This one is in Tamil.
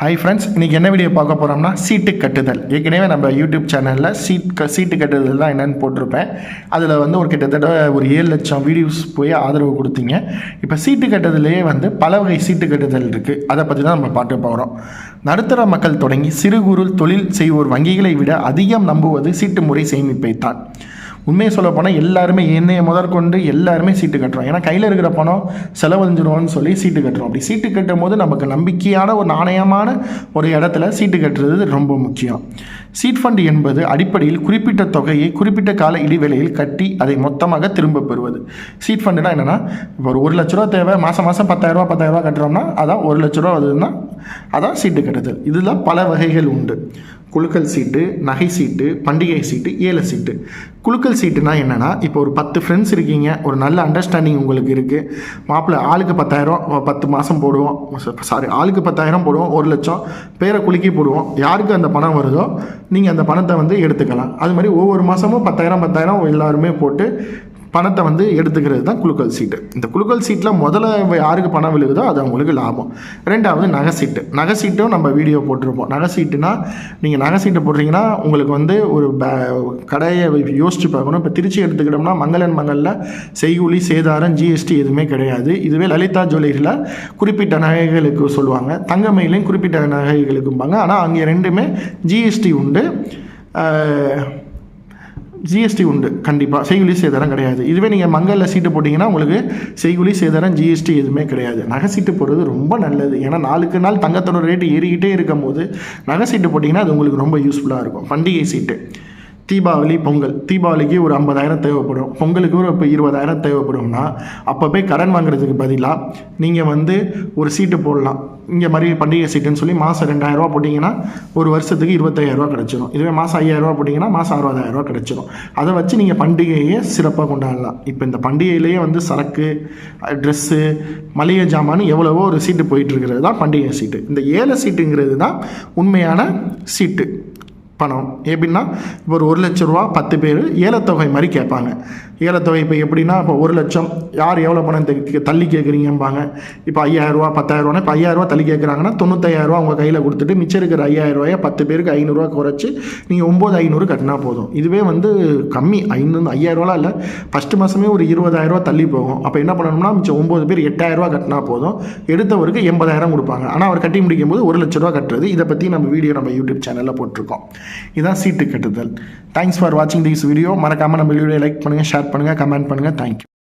ஹாய் ஃப்ரெண்ட்ஸ் இன்றைக்கி என்ன வீடியோ பார்க்க போகிறோம்னா சீட்டு கட்டுதல். ஏற்கனவே நம்ம யூடியூப் சேனலில் சீட் க சீட்டு கட்டுதல் தான் என்னென்னு போட்டிருப்பேன். அதில் வந்து ஒரு கிட்டத்தட்ட ஒரு ஏழு லட்சம் வீடியோஸ் போய் ஆதரவு கொடுத்தீங்க. இப்போ சீட்டு கட்டுதலையே வந்து பல வகை சீட்டு கட்டுதல் இருக்குது அதை பற்றி தான் நம்ம பார்க்க போகிறோம் நடுத்தர மக்கள் தொடங்கி சிறு குறு தொழில் செய்வோர் வங்கிகளை விட அதிகம் நம்புவது சீட்டு முறை சேமிப்பை தான். உண்மையை சொல்ல போனால் எல்லாருமே என்னைய முதற்கொண்டு எல்லாருமே சீட்டு கட்டுறோம். ஏன்னா கையில் இருக்கிற பணம் செலவழிஞ்சிடுவோம்னு சொல்லி சீட்டு கட்டுறோம். அப்படி சீட்டு கட்டும் போது நமக்கு நம்பிக்கையான ஒரு நாணயமான ஒரு இடத்துல சீட்டு கட்டுறது ரொம்ப முக்கியம். சீட் ஃபண்ட் என்பது அடிப்படையில் குறிப்பிட்ட தொகையை குறிப்பிட்ட கால இடைவேளையில் கட்டி அதை மொத்தமாக திரும்ப பெறுவது. சீட் ஃபண்டுனா என்னென்னா இப்போ ஒரு ஒரு லட்ச ரூபா தேவை மாதம் மாதம் பத்தாயிரரூபா பத்தாயிரரூபா கட்டுறோம்னா அதான் ஒரு லட்ச ரூபா வருதுன்னா அதான் சீட்டு கட்டுதல். இதில் பல வகைகள் உண்டு. குலுக்கல் சீட்டு நகை சீட்டு பண்டிகை சீட்டு ஏழை சீட்டு. குலுக்கல் சீட்டுனா என்னென்னா இப்போ ஒரு பத்து ஃப்ரெண்ட்ஸ் இருக்கீங்க ஒரு நல்ல அண்டர்ஸ்டாண்டிங் உங்களுக்கு இருக்குது மாப்பிள்ளை ஆளுக்கு பத்தாயிரம் பத்து மாதம் போடுவோம். சாரி ஆளுக்கு பத்தாயிரம் போடுவோம் ஒரு லட்சம் பேரை குலுக்கி போடுவோம். யாருக்கு அந்த பணம் வருதோ நீங்கள் அந்த பணத்தை வந்து எடுத்துக்கலாம். அது மாதிரி ஒவ்வொரு மாதமும் பத்தாயிரம் பத்தாயிரம் எல்லாருமே போட்டு பணத்தை வந்து எடுத்துக்கிறது தான் குழுக்கள் சீட்டு. இந்த குலுக்கல் சீட்டில் முதல்ல யாருக்கு பணம் விழுகுதோ அது அவங்களுக்கு லாபம். ரெண்டாவது நகை சீட்டு. நகை சீட்டும் நம்ம வீடியோ போட்டிருப்போம். நகை சீட்டுனா நீங்கள் நகை சீட்டு போடுறீங்கன்னா உங்களுக்கு வந்து ஒரு ப கடையை யோசிச்சு பார்க்கணும். இப்போ திருச்சி எடுத்துக்கிட்டோம்னா மங்களன் மங்களில் செய்கூலி சேதாரம் ஜிஎஸ்டி எதுவுமே கிடையாது. இதுவே லலிதா ஜுவல்லரியில் குறிப்பிட்ட நகைகளுக்கு சொல்லுவாங்க. தங்கமையிலையும் குறிப்பிட்ட நகைகளுக்கும்பாங்க. ஆனால் அங்கே ரெண்டுமே ஜிஎஸ்டி உண்டு. ஜிஎஸ்டி உண்டு கண்டிப்பாக செய்குலி சேதாரம் கிடையாது. இதுவே நீங்கள் மங்களில் சீட்டு போட்டிங்கன்னா உங்களுக்கு செய்குலி சேதாரம் ஜிஎஸ்டி எதுவுமே கிடையாது. நகை சீட்டு போடுறது ரொம்ப நல்லது. ஏன்னா நாளுக்கு நாள் தங்கத்தோட ரேட்டு ஏறிக்கிட்டே இருக்கும் போது நகை சீட்டு போட்டிங்கன்னா அது உங்களுக்கு ரொம்ப யூஸ்ஃபுல்லாக இருக்கும். பண்டிகை சீட்டு. தீபாவளி பொங்கல். தீபாவளிக்கு ஒரு ஐம்பதாயிரம் தேவைப்படும். பொங்கலுக்கு ஒரு இப்போ இருபதாயிரம் தேவைப்படும்னா அப்போ போய் கடன் வாங்குறதுக்கு பதிலாக நீங்கள் வந்து ஒரு சீட்டு போடலாம். இங்கே மாதிரி பண்டிகை சீட்டுன்னு சொல்லி மாதம் ரெண்டாயிரரூவா போட்டிங்கன்னா ஒரு வருஷத்துக்கு இருபத்தாயிரரூவா கிடச்சிரும். இதுவே மாதம் ஐயாயிரரூவா போட்டிங்கன்னா மாதம் அறுபதாயிரரூவா கிடச்சிரும். அதை வச்சு நீங்கள் பண்டிகையை சிறப்பாக கொண்டாடலாம். இப்போ இந்த பண்டிகையிலேயே வந்து சரக்கு ட்ரெஸ்ஸு மளிகை ஜாமான் எவ்வளவோ ஒரு சீட்டு போயிட்டுருக்கிறது தான் பண்டிகை சீட்டு. இந்த ஏழை சீட்டுங்கிறது தான் உண்மையான சீட்டு. பணம். எப்படின்னா இப்போ ஒரு ஒரு லட்ச ரூபா பத்து பேர் ஏலத்தொகை மாதிரி கேட்பாங்க. ஏலத்தொகை இப்போ எப்படின்னா இப்போ ஒரு லட்சம் யார் எவ்வளோ பணம் தள்ளி கேட்குறீங்கம்பாங்க. இப்போ ஐயாயிரரூவா பத்தாயிரரூவானா இப்போ ஐயாயிரரூவா தள்ளி கேட்குறாங்கன்னா தொண்ணூத்தாயிரரூவா உங்கள் கையில் கொடுத்துட்டு மிச்சம் இருக்கிற ஐயாயிரரூவாயை பத்து பேருக்கு ஐநூறுரூவா குறைச்சி நீங்கள் ஒம்பது ஐநூறு கட்டினா போதும். இதுவே வந்து கம்மி ஐநூறு ஐயாயிரரூவாலாம் இல்லை. ஃபஸ்ட்டு மாதமே ஒரு இருபதாயிரரூவா தள்ளி போகும். அப்போ என்ன பண்ணணும்னா மிச்சம் ஒம்பது பேர் எட்டாயிரரூவா கட்டினா போதும். எடுத்தவருக்கு எண்பதாயிரம் கொடுப்பாங்க. ஆனால் அவர் கட்டி முடிக்கும் போது ஒரு லட்ச ரூபா கட்டுறது. இதை பற்றி நம்ம வீடியோ நம்ம யூடியூப் சேனலில் போட்டிருக்கோம். இதுதான் சீட்டு கட்டுதல். தேங்க்ஸ் ஃபார் வாட்சிங் திஸ் வீடியோ மறக்காமல் நம்ம வீடியோ லைக் பண்ணுங்கள் ஷேர் பண்ணுங்கள் கமெண்ட் பண்ணுங்கள் தேங்க்யூ